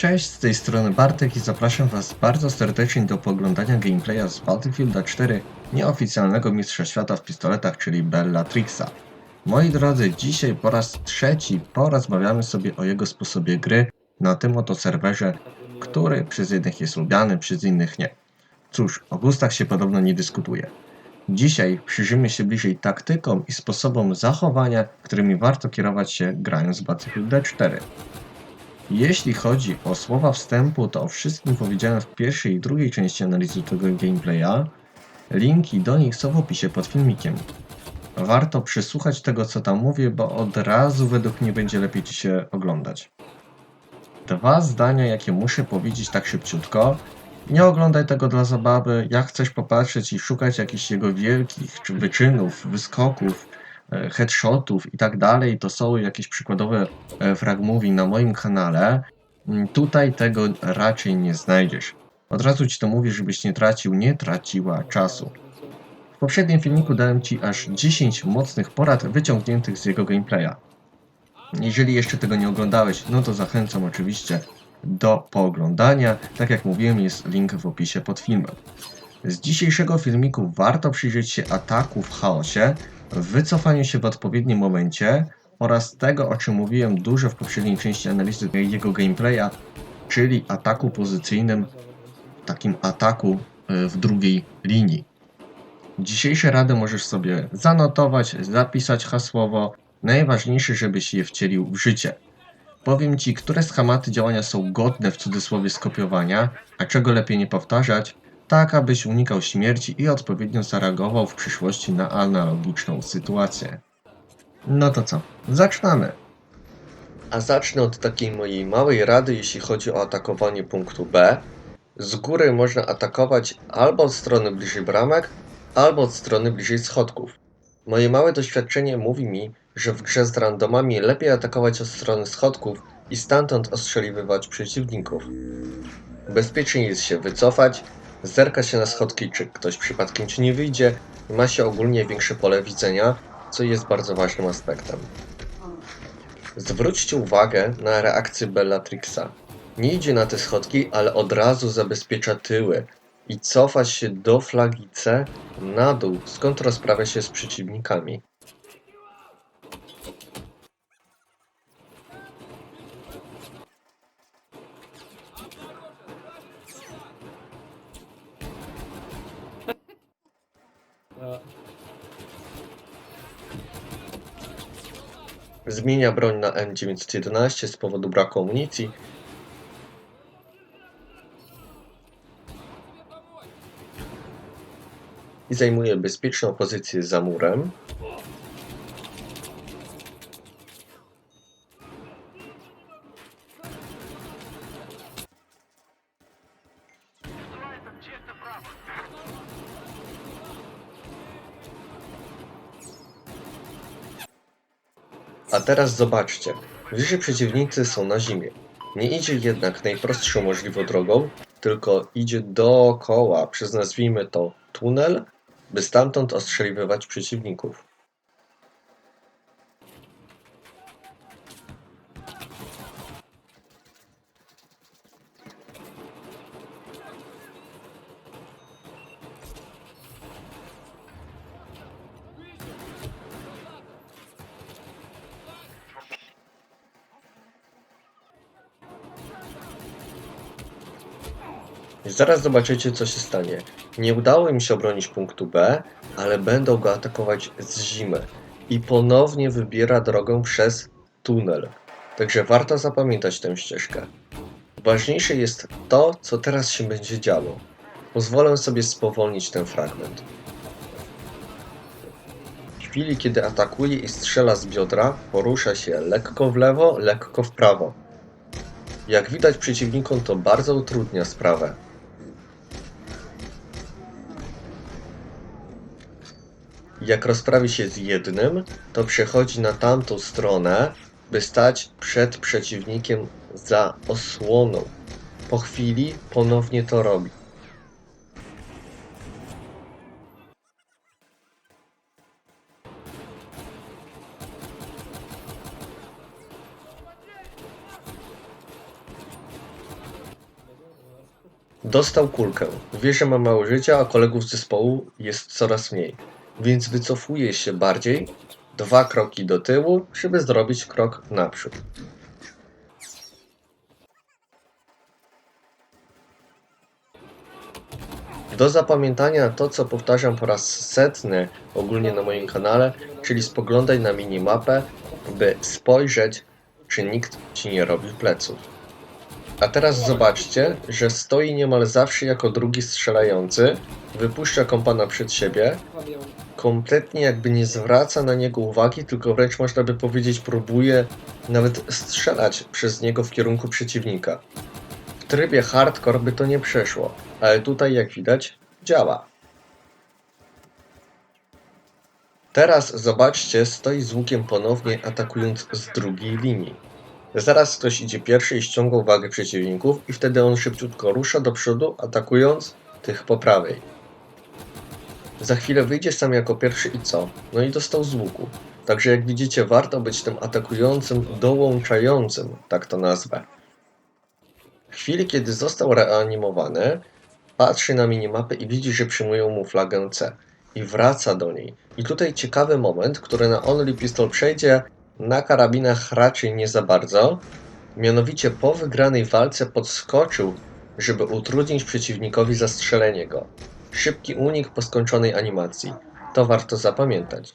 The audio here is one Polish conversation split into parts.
Cześć, z tej strony Bartek i zapraszam Was bardzo serdecznie do poglądania gameplaya z Battlefielda 4 nieoficjalnego mistrza świata w pistoletach, czyli Bellatrixa. Moi drodzy, dzisiaj po raz trzeci porozmawiamy sobie o jego sposobie gry na tym oto serwerze, który przez jednych jest lubiany, przez innych nie. Cóż, o gustach się podobno nie dyskutuje. Dzisiaj przyjrzymy się bliżej taktykom i sposobom zachowania, którymi warto kierować się grając w Battlefield 4. Jeśli chodzi o słowa wstępu, to o wszystkim powiedziałem w pierwszej i drugiej części analizy tego gameplaya. Linki do nich są w opisie pod filmikiem. Warto przysłuchać tego, co tam mówię, bo od razu według mnie będzie lepiej Ci się oglądać. Dwa zdania, jakie muszę powiedzieć tak szybciutko. Nie oglądaj tego dla zabawy. Jak chcesz popatrzeć i szukać jakichś jego wielkich czy wyczynów, wyskoków, headshotów i tak dalej, to są jakieś przykładowe e, frag na moim kanale. Mm, Tutaj tego raczej nie znajdziesz. Od razu Ci to mówię, żebyś nie tracił, nie traciła czasu. W poprzednim filmiku dałem Ci aż 10 mocnych porad wyciągniętych z jego gameplaya. Jeżeli jeszcze tego nie oglądałeś, no to zachęcam oczywiście do pooglądania. Tak jak mówiłem, jest link w opisie pod filmem. Z dzisiejszego filmiku warto przyjrzeć się ataku w chaosie, wycofaniu się w odpowiednim momencie oraz tego, o czym mówiłem dużo w poprzedniej części analizy jego gameplaya, czyli ataku pozycyjnym, takim ataku e, w drugiej linii. Dzisiejsze rady możesz sobie zanotować, zapisać hasłowo. Najważniejsze, żebyś je wcielił w życie. Powiem Ci, które schematy działania są godne w cudzysłowie skopiowania, a czego lepiej nie powtarzać, tak abyś unikał śmierci i odpowiednio zareagował w przyszłości na analogiczną sytuację. No to co? Zaczynamy! A zacznę od takiej mojej małej rady, jeśli chodzi o atakowanie punktu B. Z góry można atakować albo od strony bliżej bramek, albo od strony bliżej schodków. Moje małe doświadczenie mówi mi, że w grze z randomami lepiej atakować od strony schodków i stamtąd ostrzeliwywać przeciwników. Bezpieczniej jest się wycofać, zerka się na schodki, czy ktoś przypadkiem ci nie wyjdzie i ma się ogólnie większe pole widzenia, co jest bardzo ważnym aspektem. Zwróćcie uwagę na reakcję Bellatrixa. Nie idzie na te schodki, ale od razu zabezpiecza tyły i cofa się do flagi C na dół, skąd rozprawia się z przeciwnikami. Zmienia broń na M911 z powodu braku amunicji. I zajmuje bezpieczną pozycję za murem. A teraz zobaczcie, wyżsi przeciwnicy są na zimie. Nie idzie jednak najprostszą możliwą drogą, tylko idzie dookoła, przez nazwijmy to tunel, by stamtąd ostrzeliwywać przeciwników. Zaraz zobaczycie, co się stanie. Nie udało im się obronić punktu B, ale będą go atakować z zimy. I ponownie wybiera drogę przez tunel. Także warto zapamiętać tę ścieżkę. Ważniejsze jest to, co teraz się będzie działo. Pozwolę sobie spowolnić ten fragment. W chwili, kiedy atakuje i strzela z biodra, porusza się lekko w lewo, lekko w prawo. Jak widać przeciwnikom to bardzo utrudnia sprawę. Jak rozprawi się z jednym, to przechodzi na tamtą stronę, by stać przed przeciwnikiem za osłoną. Po chwili ponownie to robi. Dostał kulkę. Wie, że ma mało życia, a kolegów z zespołu jest coraz mniej. Więc wycofuje się bardziej, dwa kroki do tyłu, żeby zrobić krok naprzód. Do zapamiętania to, co powtarzam po raz setny ogólnie na moim kanale, czyli spoglądaj na minimapę, by spojrzeć, czy nikt ci nie robi pleców. A teraz zobaczcie, że stoi niemal zawsze jako drugi strzelający, wypuszcza kompana przed siebie, kompletnie jakby nie zwraca na niego uwagi, tylko wręcz można by powiedzieć próbuje nawet strzelać przez niego w kierunku przeciwnika. W trybie hardcore by to nie przeszło, ale tutaj jak widać działa. Teraz zobaczcie, stoi z łukiem ponownie atakując z drugiej linii. Zaraz ktoś idzie pierwszy i ściąga uwagę przeciwników i wtedy on szybciutko rusza do przodu, atakując tych po prawej. Za chwilę wyjdzie sam jako pierwszy i co? No i dostał z łuku. Także jak widzicie, warto być tym atakującym, dołączającym, tak to nazwę. W chwili, kiedy został reanimowany, patrzy na minimapę i widzi, że przyjmują mu flagę C. I wraca do niej. I tutaj ciekawy moment, który na Only Pistol przejdzie, na karabinach raczej nie za bardzo. Mianowicie po wygranej walce podskoczył, żeby utrudnić przeciwnikowi zastrzelenie go. Szybki unik po skończonej animacji. To warto zapamiętać.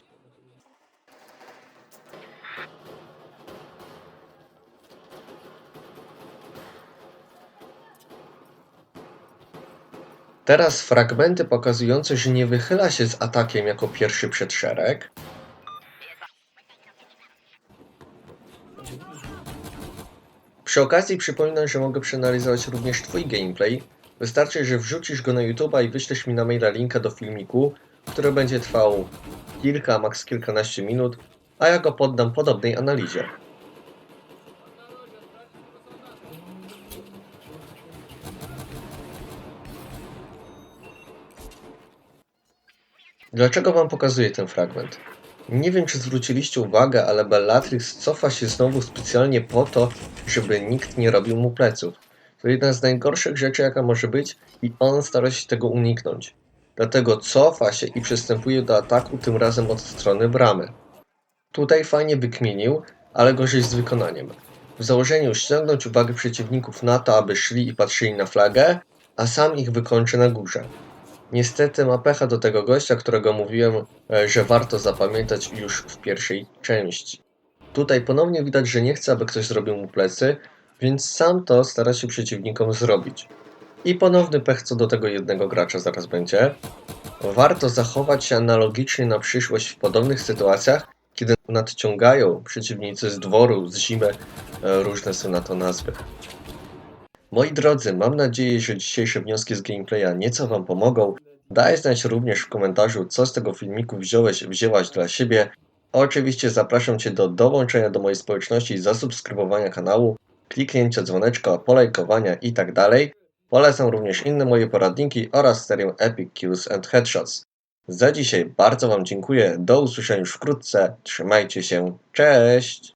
Teraz fragmenty pokazujące, że nie wychyla się z atakiem jako pierwszy przed szereg. Przy okazji przypominam, że mogę przeanalizować również Twój gameplay. Wystarczy, że wrzucisz go na YouTube'a i wyślesz mi na maila linka do filmiku, który będzie trwał kilka, maks kilkanaście minut, a ja go poddam podobnej analizie. Dlaczego Wam pokazuję ten fragment? Nie wiem, czy zwróciliście uwagę, ale Bellatrix cofa się znowu specjalnie po to, żeby nikt nie robił mu pleców. To jedna z najgorszych rzeczy, jaka może być i on stara się tego uniknąć. Dlatego cofa się i przystępuje do ataku, tym razem od strony bramy. Tutaj fajnie wykminił, ale gorzej z wykonaniem. W założeniu ściągnąć uwagę przeciwników na to, aby szli i patrzyli na flagę, a sam ich wykończy na górze. Niestety ma pecha do tego gościa, którego mówiłem, e, że warto zapamiętać już w pierwszej części. Tutaj ponownie widać, że nie chce, aby ktoś zrobił mu plecy, więc sam to stara się przeciwnikom zrobić. I ponowny pech co do tego jednego gracza zaraz będzie. Warto zachować się analogicznie na przyszłość w podobnych sytuacjach, kiedy nadciągają przeciwnicy z dworu, z zimy, e, różne są na to nazwy. Moi drodzy, mam nadzieję, że dzisiejsze wnioski z gameplaya nieco Wam pomogą. Daj znać również w komentarzu, co z tego filmiku wziąłeś, wzięłaś dla siebie. Oczywiście zapraszam Cię do dołączenia do mojej społeczności, zasubskrybowania kanału, kliknięcia dzwoneczka, polajkowania itd. Polecam również inne moje poradniki oraz serię Epic Kills and Headshots. Za dzisiaj bardzo Wam dziękuję, do usłyszenia już wkrótce, trzymajcie się, cześć!